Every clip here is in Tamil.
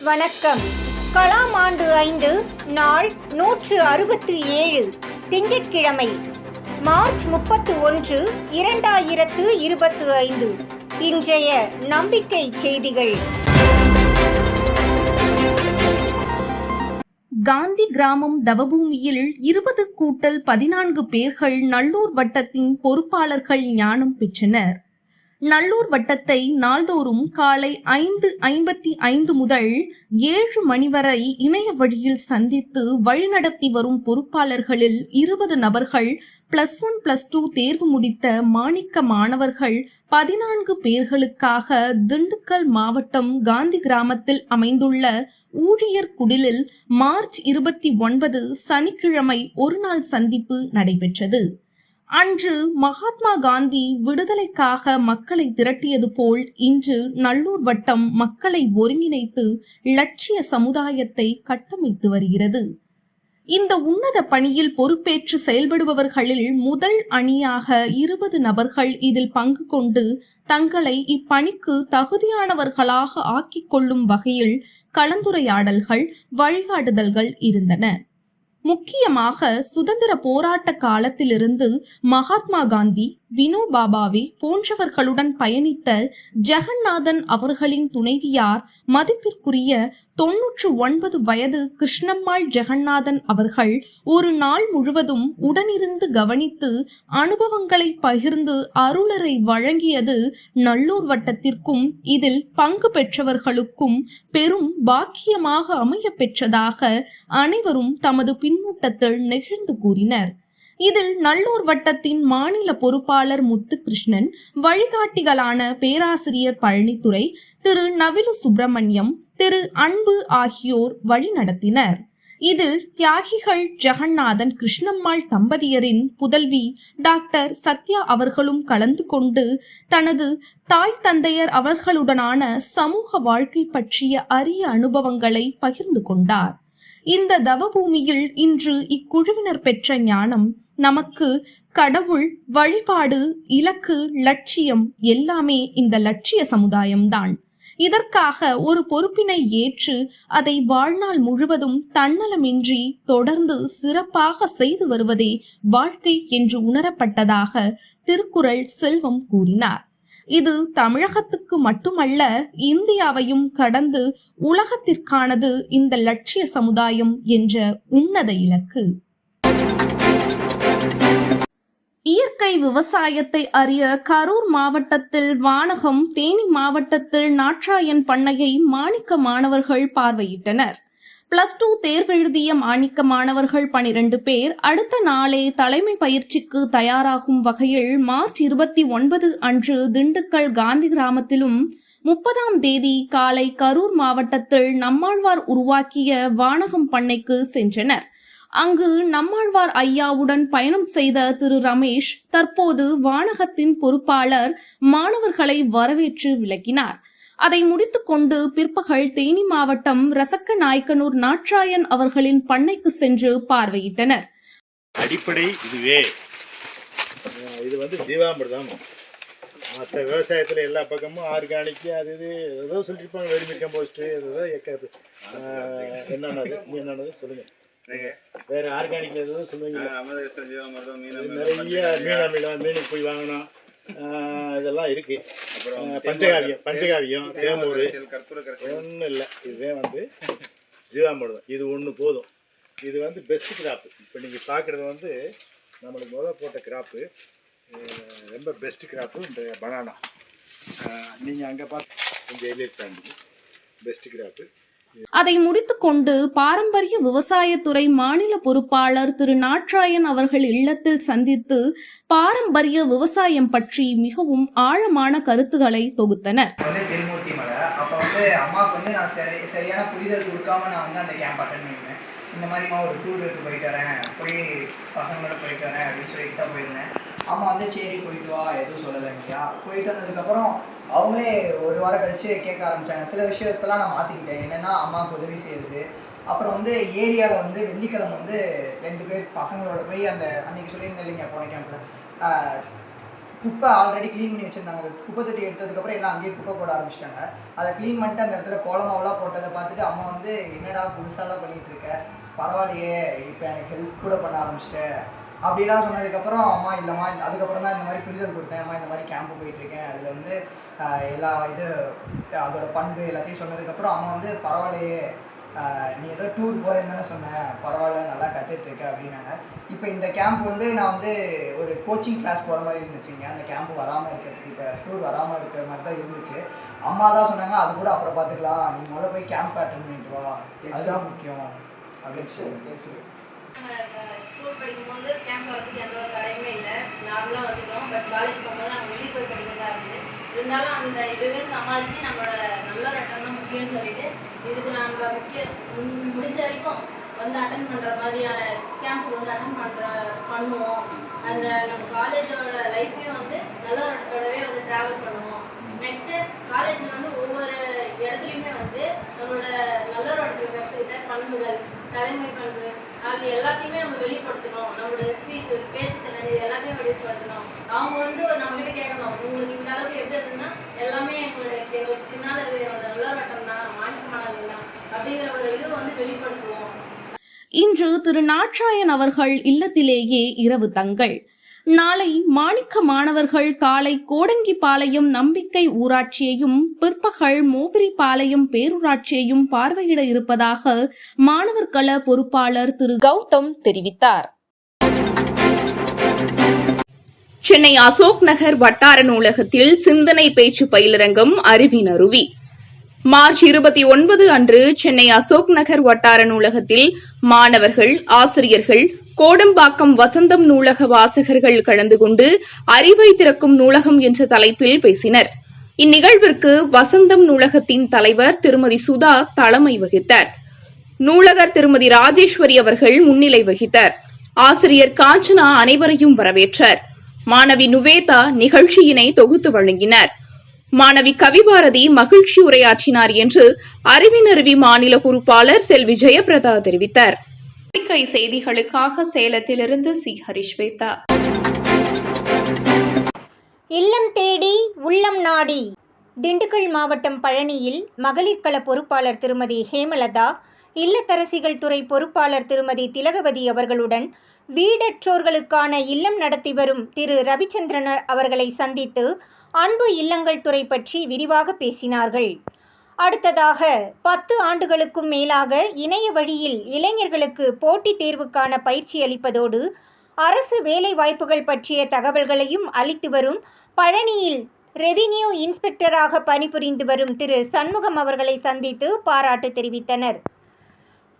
வணக்கம். கலாம் ஆண்டு ஐந்து நாள் நூற்று அறுபத்தி ஏழு திங்கட்கிழமை மார்ச் முப்பத்து ஒன்று இரண்டாயிரத்து இருபத்து ஐந்து. இன்றைய நம்பிக்கை செய்திகள். காந்தி கிராமம் தவபூமியில் இருபது கூட்டல் பதினான்கு பேர்கள் நல்லூர் வட்டத்தின் பொறுப்பாளர்கள் ஞானம் பெற்றனர். நல்லூர் வட்டத்தை நாள்தோறும் காலை ஐந்து ஐம்பத்தி ஐந்து முதல் ஏழு மணி வரை இணைய வழியில் சந்தித்து வழிநடத்தி வரும் பொறுப்பாளர்களில் இருபது நபர்கள் பிளஸ் ஒன் பிளஸ் டூ தேர்வு முடித்த மாணிக்க மாணவர்கள் பதினான்கு பேர்களுக்காக திண்டுக்கல் மாவட்டம் காந்தி கிராமத்தில் அமைந்துள்ள ஊழியர் குடிலில் மார்ச் இருபத்தி ஒன்பது சனிக்கிழமை ஒருநாள் சந்திப்பு நடைபெற்றது. அன்று மகாத்மா காந்தி விடுதலைக்காக மக்களை திரட்டியது போல் இன்று நல்லூர் வட்டம் மக்களை ஒருங்கிணைத்து லட்சிய சமுதாயத்தை கட்டமைத்து வருகிறது. இந்த உன்னத பணியில் பொறுப்பேற்று செயல்படுபவர்களில் முதல் அணியாக இருபது நபர்கள் இதில் பங்கு கொண்டு தங்களை இப்பணிக்கு தகுதியானவர்களாக ஆக்கிக் கொள்ளும் வகையில் கலந்துரையாடல்கள் வழிகாட்டுதல்கள் இருந்தன. முக்கியமாக சுதந்திர போராட்ட காலத்திலிருந்து மகாத்மா காந்தி வினோபாபாவே போன்றவர்களுடன் பயணித்த ஜெகநாதன் அவர்களின் துணைவியார் மதிப்பிற்குரிய தொன்னூற்று ஒன்பது வயது கிருஷ்ணம்மாள் ஜெகநாதன் அவர்கள் ஒரு நாள் முழுவதும் உடனிருந்து கவனித்து அனுபவங்களை பகிர்ந்து அருளரை வழங்கியது நல்லூர் வட்டத்திற்கும் இதில் பங்கு பெற்றவர்களுக்கும் பெரும் பாக்கியமாக அமைய பெற்றதாக அனைவரும் தமது பின்னூட்டத்தில் நெகிழ்ந்து கூறினர். இதில் நல்லூர் வட்டத்தின் மாநில பொறுப்பாளர் முத்துகிருஷ்ணன் வழிகாட்டிகளான பேராசிரியர் பழனித்துறை திரு நவிலு சுப்பிரமணியம் திரு அன்பு ஆகியோர் வழிநடத்தினர் இதில் தியாகிகள் ஜெகநாதன் கிருஷ்ணம்மாள் தம்பதியரின் புதல்வி டாக்டர் சத்யா அவர்களும் கலந்து கொண்டு தனது தாய் தந்தையர் அவர்களுடனான சமூக வாழ்க்கை பற்றிய அரிய அனுபவங்களை பகிர்ந்து கொண்டார். இந்த தவபூமியில் இன்று இக்குழுவினர் பெற்ற ஞானம் நமக்கு கடவுள் வழிபாடு இலக்கு லட்சியம் எல்லாமே இந்த லட்சிய சமுதாயம்தான். இதற்காக ஒரு பொறுப்பினை ஏற்று அதை வாழ்நாள் முழுவதும் தன்னலமின்றி தொடர்ந்து சிறப்பாக செய்து வருவதே வாழ்க்கை என்று உணரப்பட்டதாக திருக்குறள் செல்வம் கூறினார். இது தமிழகத்துக்கு மட்டுமல்ல இந்தியாவையும் கடந்து உலகத்திற்கானது இந்த லட்சிய சமுதாயம் என்ற உன்னத இலக்கு. இயற்கை விவசாயத்தை அறிய கரூர் மாவட்டத்தில் வானகம் தேனி மாவட்டத்தில் நாற்றாயன் பண்ணையை மாணிக்க மாணவர்கள் பார்வையிட்டனர். பிளஸ் டூ தேர்வெழுதிய மாணிக்க மாணவர்கள் பனிரெண்டு பேர் அடுத்த நாளே தலைமை பயிற்சிக்கு தயாராகும் வகையில் மார்ச் இருபத்தி ஒன்பது அன்று திண்டுக்கல் காந்தி கிராமத்திலும் முப்பதாம் தேதி காலை கரூர் மாவட்டத்தில் நம்மாழ்வார் உருவாக்கிய வானகம் பண்ணைக்கு சென்றனர். அங்கு நம்மாழ்வார் ஐயாவுடன் பயணம் செய்த திரு ரமேஷ் தற்போது வானகத்தின் பொறுப்பாளர் மாணவர்களை வரவேற்று விளக்கினார். அதை முடித்துக்கொண்டு பிற்பகல் தேனி மாவட்டம் ரசக்க நாயக்கனூர் நாட்ராயன் அவர்களின் பண்ணைக்கு சென்று பார்வையிட்டனர். அடிப்படை இதுவே. இது வந்து ஜீவாமிர்தம் மற்ற விவசாயத்தில் எல்லா பக்கமும் ஆர்கானிக்கு அது இது ஏதோ சொல்லியிருப்பாங்க வெறுமி கம்போஸ்ட்டு ஏதோ என்னென்னது என்னென்னது சொல்லுங்கள் வேறு ஆர்கானிக்கில் ஏதோ சொல்லுவீங்க அமிர்தேஸ்வர ஜீவாமிர்தம் மீன் நிறைய மீன் அமிலம் மீனுக்கு போய் வாங்கணும். இதெல்லாம் இருக்குது பஞ்சகாவியம் பஞ்சகாவியம் தேமூர் ஒன்றும் இல்லை. இதுவே வந்து ஜீவாமிர்தம். இது ஒன்று போதும். இது வந்து பெஸ்ட் கிராப்பு இப்போ நீங்கள் பார்க்குறது வந்து நம்மளுக்கு முதல் போட்ட கிராப்பு ரொம்ப பெஸ்ட் கிராப்பு இந்த பனானா நீங்கள் அங்கே பார்த்து எலிட் தாண்டி பெஸ்ட் கிராப்பு அதை முடித்துக்கொண்டு பாரம்பரிய விவசாயத்துறை மாநில பொறுப்பாளர் திரு. நாட்ராயன் அவர்கள் இல்லத்தில் சந்தித்து பாரம்பரிய விவசாயம் பற்றி மிகவும் ஆழமான கருத்துக்களை தொகுத்தனர். இந்த மாதிரிமா ஒரு டூருக்கு போயிட்டு வரேன். போய் பசங்களோட போயிட்டு வரேன் அப்படின்னு சொல்லிட்டு தான் போயிருந்தேன். அம்மா வந்து சரி போயிட்டு வா. எதுவும் சொல்லலை இல்லையா போயிட்டு வந்ததுக்கப்புறம் அவங்களே ஒரு வாரம் கழிச்சு கேட்க ஆரம்பிச்சாங்க. சில விஷயத்தெல்லாம் நான் மாற்றிக்கிட்டேன் என்னென்னா அம்மாவுக்கு உதவி செய்கிறது அப்புறம் வந்து ஏரியாவில் வந்து வெள்ளிக்கிழமை வந்து ரெண்டு பேர் பசங்களோட போய் அந்த அன்னைக்கு சொல்லியிருந்தேன் இல்லைங்க போன கேம்பில் குப்பை ஆல்ரெடி க்ளீன் பண்ணி வச்சுருந்தாங்க. குப்பை தொட்டி எடுத்ததுக்கப்புறம் எல்லாம் அங்கேயே குப்பை போட ஆரம்பிச்சிட்டாங்க. அதை க்ளீன் பண்ணிட்டு அந்த இடத்துல கோலமாவெல்லாம் போட்டதை பார்த்துட்டு அம்மா வந்து என்னடா புதுசாலாம் பண்ணிட்டு இருக்க? பரவாயில்லையே இப்போ எனக்கு ஹெல்ப் கூட பண்ண ஆரம்பிச்சிட்டேன் அப்படிலாம் சொன்னதுக்கப்புறம் அம்மா இல்லைம்மா அதுக்கப்புறம் தான் இந்த மாதிரி புரிதல் கொடுத்தேன். அம்மா இந்த மாதிரி கேம்ப் போயிட்டுருக்கேன். அதில் வந்து எல்லா இது அதோட பண்பு எல்லாத்தையும் சொன்னதுக்கப்புறம் அம்மா வந்து பரவாயில்லையே நீ ஏதோ டூர் போகிறேன்னு தானே சொன்னேன் பரவாயில்ல நல்லா கற்றுட்டு இருக்க அப்படின்னாங்க. இப்போ இந்த கேம்ப் வந்து நான் வந்து ஒரு கோச்சிங் கிளாஸ் போகிற மாதிரி இருந்துச்சுங்க அந்த கேம்ப் வராமல் இருக்கிறதுக்கு இப்போ டூர் வராமல் இருக்கிற மாதிரி தான் இருந்துச்சு. அம்மா தான் சொன்னாங்க அது கூட அப்புறம் பார்த்துக்கலாம். நீ முதல்ல போய் கேம்ப் அட்டன் பண்ணிட்டு வா. அதுதான் முக்கியம். அப்படின்னு சொல்லி ஸ்கூல் படிக்கும்போது கேம்ப் வரதுக்கு எந்த ஒரு தடையுமே இல்லை. நார்மலாக வந்துட்டோம். பட் காலேஜ் போகும்போது நாங்கள் வெளியே போய் படிக்கிறதா இருக்குது இருந்தாலும் அந்த இதுவே சமாளித்து நம்மளோட நல்ல ஒரு அட்டன் தான் முக்கியம்னு சொல்லிட்டு இதுக்கு நாங்கள் முக்கிய முடிஞ்ச வரைக்கும் வந்து அட்டன் பண்ணுற மாதிரியான கேம்ப் வந்து அட்டன் பண்ணுற பண்ணுவோம். அந்த நம்ம காலேஜோட லைஃப்பையும் வந்து நல்ல ஒரு இடத்தோடவே வந்து ட்ராவல் பண்ணுவோம். நெக்ஸ்ட்டு காலேஜில் வந்து ஒவ்வொரு இடத்துலையுமே வந்து நம்மளோட நல்ல ஒரு இடத்துல கற்றுக்கிட்ட பண்புகள் தலைமை பண்பு அது எல்லாத்தையுமே நம்ம வெளிப்படுத்தணும். நம்மளுடைய ஸ்பீச் பேச்சு திறன் இது எல்லாத்தையும் வெளிப்படுத்தணும். அவங்க வந்து நம்ம கிட்ட கேட்கணும். உங்களுக்கு இந்த அளவுக்கு எப்படி இருக்குன்னா எல்லாமே எங்களுடைய எங்களுக்கு பின்னால் இருக்கிற நல்ல வட்டம் தான் மாணிக்கமானவர்கள் தான் அப்படிங்கிற ஒரு இது வந்து வெளிப்படுத்துவோம். இன்று திரு. நாட்சாயன் அவர்கள் இல்லத்திலேயே இரவு தங்கள் நாளை மாணிக்க மாணவர்கள் காலை கோடங்கிபாளையம் நம்பிக்கை ஊராட்சியையும் பிற்பகல் மோபிரிபாளையம் பேரூராட்சியையும் பார்வையிட இருப்பதாக மாணவர் கள பொறுப்பாளர் திரு கௌதம் தெரிவித்தார். சென்னை அசோக் நகர் வட்டார நூலகத்தில் சிந்தனை பேச்சு பயிலரங்கம் அறிவின் அருவி மார்ச் இருபத்தி ஒன்பது அன்று சென்னை அசோக் நகர் வட்டார நூலகத்தில் மாணவர்கள் ஆசிரியர்கள் கோடம்பாக்கம் வசந்தம் நூலக வாசகர்கள் கலந்து கொண்டு அறிவை திறக்கும் நூலகம் என்ற தலைப்பில் பேசினர். இந்நிகழ்விற்கு வசந்தம் நூலகத்தின் தலைவர் திருமதி சுதா தலைமை வகித்தார். நூலகர் திருமதி ராஜேஸ்வரி அவர்கள் முன்னிலை வகித்தார். ஆசிரியர் காஞ்சனா அனைவரையும் வரவேற்றார். மாணவி நுவேதா நிகழ்ச்சியினை தொகுத்து வழங்கினார். மாணவி கவிபாரதி மகிழ்ச்சி உரையாற்றினார் என்று அறிவினருவி மாநில பொறுப்பாளர் செல்வி ஜெயபிரதா தெரிவித்தார். பத்திரிகை செய்திகளுக்காக சேலத்திலிருந்து சி. ஹரிஷ்வேதா. இல்லம் தேடி உள்ளம் நாடி. திண்டுக்கல் மாவட்டம் பழனியில் மகளிர் கள பொறுப்பாளர் திருமதி ஹேமலதா இல்லத்தரசிகள் துறை பொறுப்பாளர் திருமதி திலகவதி அவர்களுடன் வீடற்றோர்களுக்கான இல்லம் நடத்தி வரும் திரு. ரவிச்சந்திரன் அவர்களை சந்தித்து அன்பு இல்லங்கள் துறை பற்றி விரிவாக பேசினார்கள். அடுத்ததாக பத்து ஆண்டுகளுக்கும் மேலாக இணைய வழியில் இளைஞர்களுக்கு போட்டித் தேர்வுக்கான பயிற்சி அளிப்பதோடு அரசு வேலை வாய்ப்புகள் பற்றிய தகவல்களையும் அளித்து வரும் பழனியில் ரெவின்யூ இன்ஸ்பெக்டராக பணிபுரிந்து வரும் திரு சண்முகம் அவர்களை சந்தித்து பாராட்டு தெரிவித்தனர்.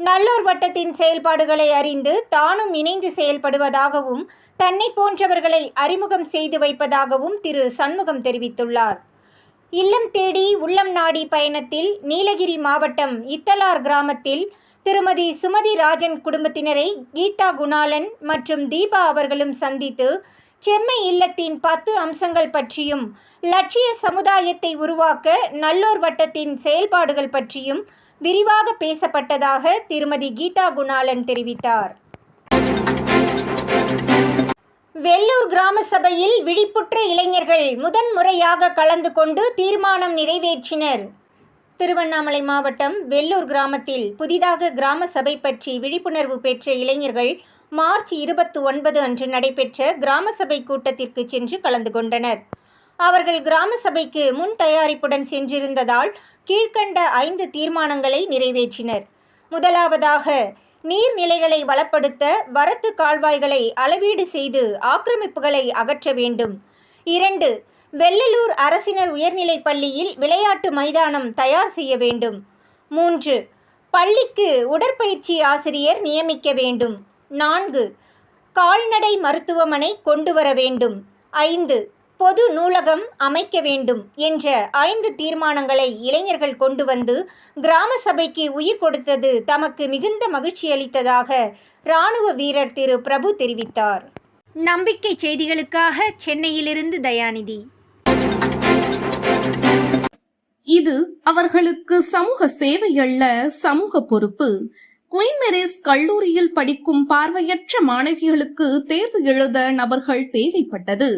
நல்லோர் வட்டத்தின் செயல்பாடுகளை அறிந்து தானும் இணைந்து செயல்படுவதாகவும் தன்னை போன்றவர்களை அறிமுகம் செய்து வைப்பதாகவும் திரு சண்முகம் தெரிவித்துள்ளார். இல்லம் தேடி உள்ளம் நாடி பயணத்தில் நீலகிரி மாவட்டம் இத்தலார் கிராமத்தில் திருமதி சுமதி ராஜன் குடும்பத்தினரை கீதா குணாலன் மற்றும் தீபா அவர்களும் சந்தித்து செம்மை இல்லத்தின் பத்து அம்சங்கள் பற்றியும் லட்சிய சமுதாயத்தை உருவாக்க நல்லோர் வட்டத்தின் செயல்பாடுகள் பற்றியும் விரிவாக பேசப்பட்டதாக திருமதி கீதா குணாலன் தெரிவித்தார். வெள்ளூர் கிராம சபையில் விழிப்புற்ற இளைஞர்கள் முதன்முறையாக கலந்து கொண்டு தீர்மானம் நிறைவேற்றினர். திருவண்ணாமலை மாவட்டம் வெள்ளூர் கிராமத்தில் புதிதாக கிராம சபை பற்றி விழிப்புணர்வு பெற்ற இளைஞர்கள் மார்ச் இருபத்தி ஒன்பது அன்று நடைபெற்ற கிராம சபை கூட்டத்திற்கு சென்று கலந்து கொண்டனர். அவர்கள் கிராம சபைக்கு முன் தயாரிப்புடன் சென்றிருந்ததால் கீழ்க்கண்ட ஐந்து தீர்மானங்களை நிறைவேற்றினர். முதலாவதாக நீர்நிலைகளை வளப்படுத்த வரத்து கால்வாய்களை அளவீடு செய்து ஆக்கிரமிப்புகளை அகற்ற வேண்டும். இரண்டு வெள்ளலூர் அரசினர் உயர்நிலைப் பள்ளியில் விளையாட்டு மைதானம் தயார் செய்ய வேண்டும். மூன்று பள்ளிக்கு உடற்பயிற்சி ஆசிரியர் நியமிக்க வேண்டும். நான்கு கால்நடை மருத்துவமனை கொண்டு வர வேண்டும். ஐந்து பொது நூலகம் அமைக்க வேண்டும் என்ற ஐந்து தீர்மானங்களை இளைஞர்கள் கொண்டு வந்து கிராம சபைக்கு உயிர் கொடுத்தது தமக்கு மிகுந்த மகிழ்ச்சி அளித்ததாக இராணுவ வீரர் திரு. பிரபு தெரிவித்தார். நம்பிக்கை செய்திகளுக்காக சென்னையிலிருந்து தயாநிதி. இது அவர்களுக்கு சமூக சேவை அல்ல சமூக பொறுப்பு. குயின் மெரிஸ் கல்லூரியில் படிக்கும் பார்வையற்ற மாணவிகளுக்கு தேர்வு எழுத நபர்கள் தேவைப்பட்டது.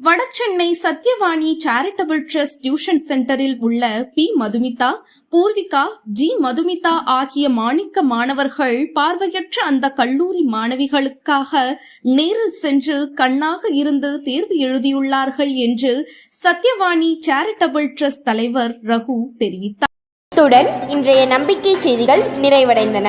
Vadachennai Sathyavani charitable trust tuition சென்டரில் உள்ள பி மதுமிதா பூர்விகா ஜி மதுமிதா ஆகிய மாணிக்க மாணவர்கள் பார்வையற்ற அந்த கல்லூரி மாணவிகளுக்காக நேரில் சென்று கண்ணாக இருந்து தேர்வு எழுதியுள்ளார்கள் என்று சத்யவாணி சேரிட்டபிள் ட்ரஸ்ட் தலைவர் ரகு தெரிவித்தார். இத்துடன் இன்றைய நம்பிக்கை செய்திகள் நிறைவடைந்தன.